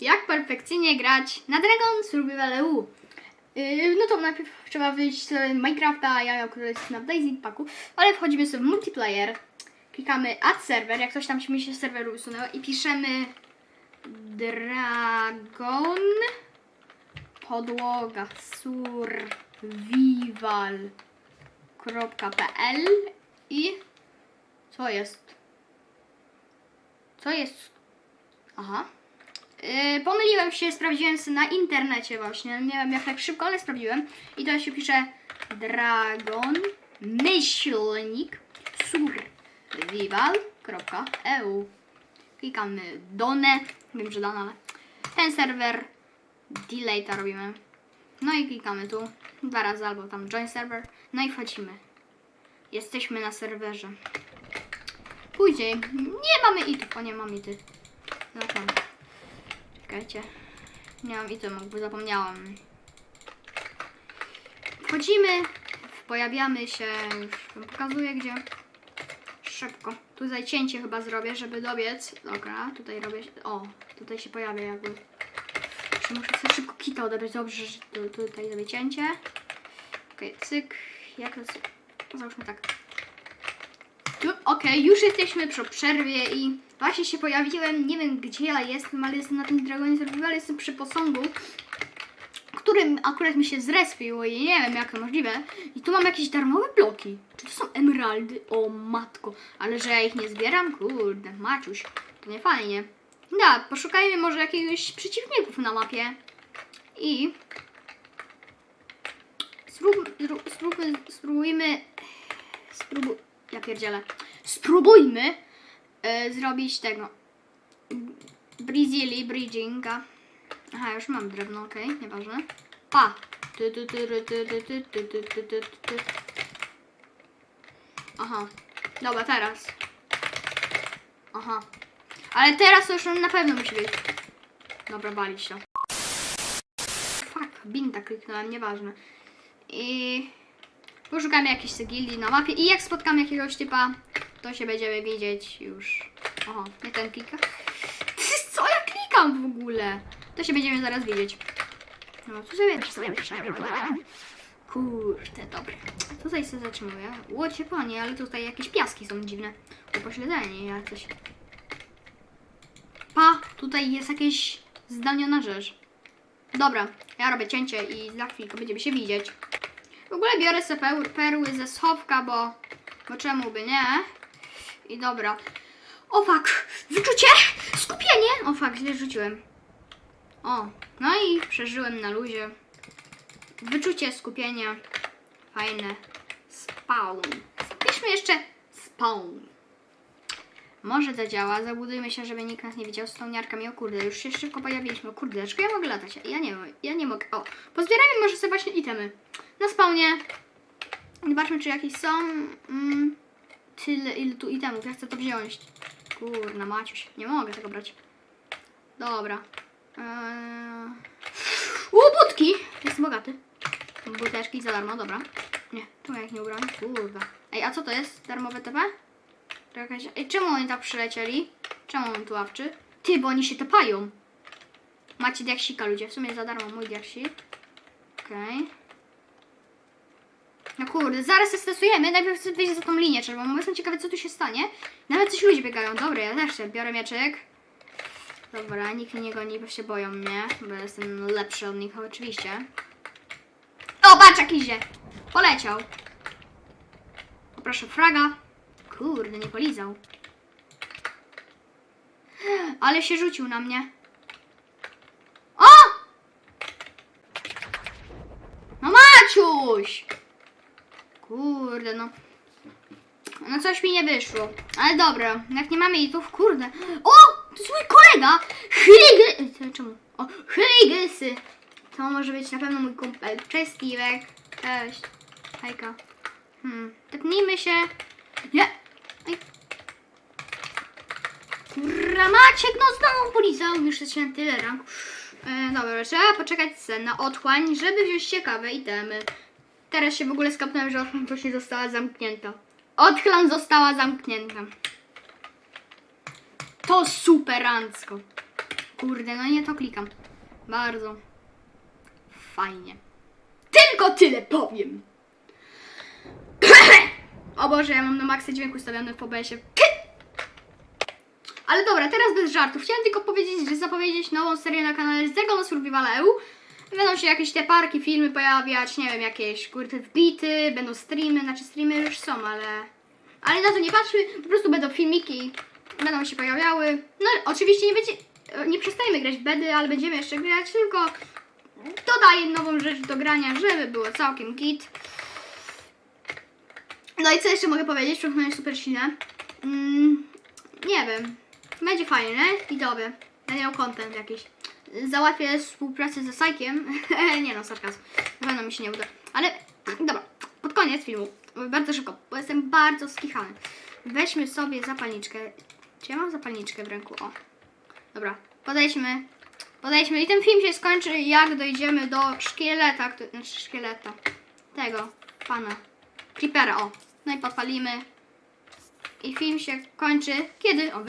jak perfekcyjnie grać na Dragon Survival EU. Yy, no to najpierw trzeba wyjść z Minecrafta, ja akurat jestem na Daisy Packu, ale wchodzimy sobie w multiplayer, klikamy add server, jak coś tam się mi się serweru usunęło i piszemy Dragon podłoga survival.pl i co jest? Co jest? Aha. Yy, pomyliłem się, sprawdziłem na internecie właśnie. Nie wiem jak tak szybko, ale sprawdziłem. I to się pisze Dragon myślnik survival.eu Klikamy Done. Wiem, że dane, ale ten serwer Delayta robimy. No i klikamy tu dwa razy albo tam join server. No i wchodzimy. Jesteśmy na serwerze. Później nie mamy itów, o nie mam ity. No tam. Czekajcie. Nie mam item, jakby zapomniałam. Wchodzimy, pojawiamy się, już wam pokazuję gdzie. Szybko. Tutaj cięcie chyba zrobię, żeby dobiec. Dobra, tutaj robię. O, tutaj się pojawia jakby. Muszę sobie szybko kita odebrać? Dobrze, że tu, tutaj zrobię cięcie. Okej, cyk. Jak to. Załóżmy tak. Okej, już jesteśmy przy przerwie i właśnie się pojawiłem. Nie wiem gdzie ja jestem, ale jestem na tym Dragonie Survival, jestem przy posągu, którym akurat mi się zrespił i nie wiem jak to możliwe. I tu mam jakieś darmowe bloki. Czy to są emeraldy? O matko, ale że ja ich nie zbieram? Kurde, Maciuś, to nie fajnie. Da, poszukajmy może jakiegoś przeciwników na mapie. I sprób, zrób- spróbujmy, spróbujmy, spróbuj, ja pierdzielę. Spróbujmy e, zrobić tego. Brizili, bridginga. Aha, już mam drewno, okej, okay, nieważne. Pa! Aha. Dobra, teraz. Aha. Ale teraz to już na pewno musi być. Dobra, balić się Fuck, binda kliknąłem, nieważne. I poszukamy jakiejś gildii na mapie i jak spotkamy jakiegoś typa, to się będziemy widzieć już. Oho, nie ten klika. Co ja klikam w ogóle? To się będziemy zaraz widzieć. No, tu sobie, Kurde, dobre. Tutaj się zatrzymuję. Łocie panie, ale tutaj jakieś piaski są dziwne. Upośledzenie, coś. Pa, tutaj jest jakieś zdaniona rzecz. Dobra, ja robię cięcie i za chwilkę będziemy się widzieć. W ogóle biorę sobie perły ze schowka, bo, bo czemu by nie? I dobra. O wyczucie, skupienie. O fuck, źle rzuciłem. O, no i przeżyłem na luzie. Wyczucie, skupienie. Fajne. Spawn. Piszmy jeszcze spawn. Może zadziała. Zabudujmy się, żeby nikt nas nie widział. Stoniarkami. O kurde, już się szybko pojawiliśmy. O kurde, dlaczego ja mogę latać? Ja nie ja nie mogę. O, pozbierajmy może sobie właśnie itemy. Na spawnie. Zobaczmy, czy jakieś są. Mm, tyle, ile tu itemów. Ja chcę to wziąć. Kurna, Maciuś. Nie mogę tego brać. Dobra. Eee... U! Jestem bogaty. Buteczki za darmo, dobra. Nie, tu jak nie ubrałem. Kurwa. Ej, a co to jest? Darmowe TP? To jakaś... Ej, czemu oni tak przylecieli? Czemu on tu ławczy? Ty, bo oni się tepają. Macie diaksika, ludzie. W sumie za darmo mój diaksik. Okej. No kurde, zaraz się stresujemy. Najpierw chcę wyjść za tą linię czerwoną, bo jestem ciekawy, co tu się stanie. Nawet coś ludzie biegają. Dobra, ja też sobie biorę mieczek. Dobra, nikt nie goni, bo się boją mnie, bo jestem lepszy od nich, oczywiście. O, patrz jak idzie! Poleciał. Poproszę fraga. Kurde, nie polizał. Ale się rzucił na mnie. O! No Maciuś! Kurde, no. No coś mi nie wyszło. Ale dobra, jak nie mamy itów, kurde. O! To jest mój kolega! Hligy... Ej, Czemu? O, Hlygysy! To może być na pewno mój kumpel. Cześć, Steve'ek. Cześć. Hejka. Hmm. Tepnijmy się. Nie! Ej. Kurwa, Maciek, no znowu polizał. Już jest na tyle rank. E, dobra, trzeba poczekać na otchłań, żeby wziąć ciekawe itemy. Teraz się w ogóle skapnąłem, że otchłań właśnie została zamknięta. Otchlan została zamknięta. To superancko. Kurde, no nie to klikam. Bardzo fajnie. Tylko tyle powiem. o Boże, ja mam na maksa dźwięk ustawiony w OBS-ie. Ale dobra, teraz bez żartów. Chciałem tylko powiedzieć, że zapowiedzieć nową serię na kanale Zego na Survival EU. Będą się jakieś te parki, filmy pojawiać, nie wiem, jakieś kurde wbity, będą streamy, znaczy streamy już są, ale... Ale na to nie patrzmy, po prostu będą filmiki, będą się pojawiały. No oczywiście nie będzie, nie przestajemy grać w bedy, ale będziemy jeszcze grać, tylko dodaję nową rzecz do grania, żeby było całkiem git. No i co jeszcze mogę powiedzieć? Przekonanie super silne. Mm, nie wiem. Będzie fajne i dobre. Będę miał content jakiś. Załatwię współpracę ze Sajkiem. nie no, sarkazm. Na pewno mi się nie uda. Ale dobra, pod koniec filmu. Bardzo szybko, bo jestem bardzo skichany. Weźmy sobie zapalniczkę. Czy ja mam zapalniczkę w ręku? O. Dobra, podejdźmy. Podejdźmy i ten film się skończy jak dojdziemy do szkieleta, który, znaczy szkieleta. Tego, pana. Creepera, o. No i podpalimy. I film się kończy kiedy? O,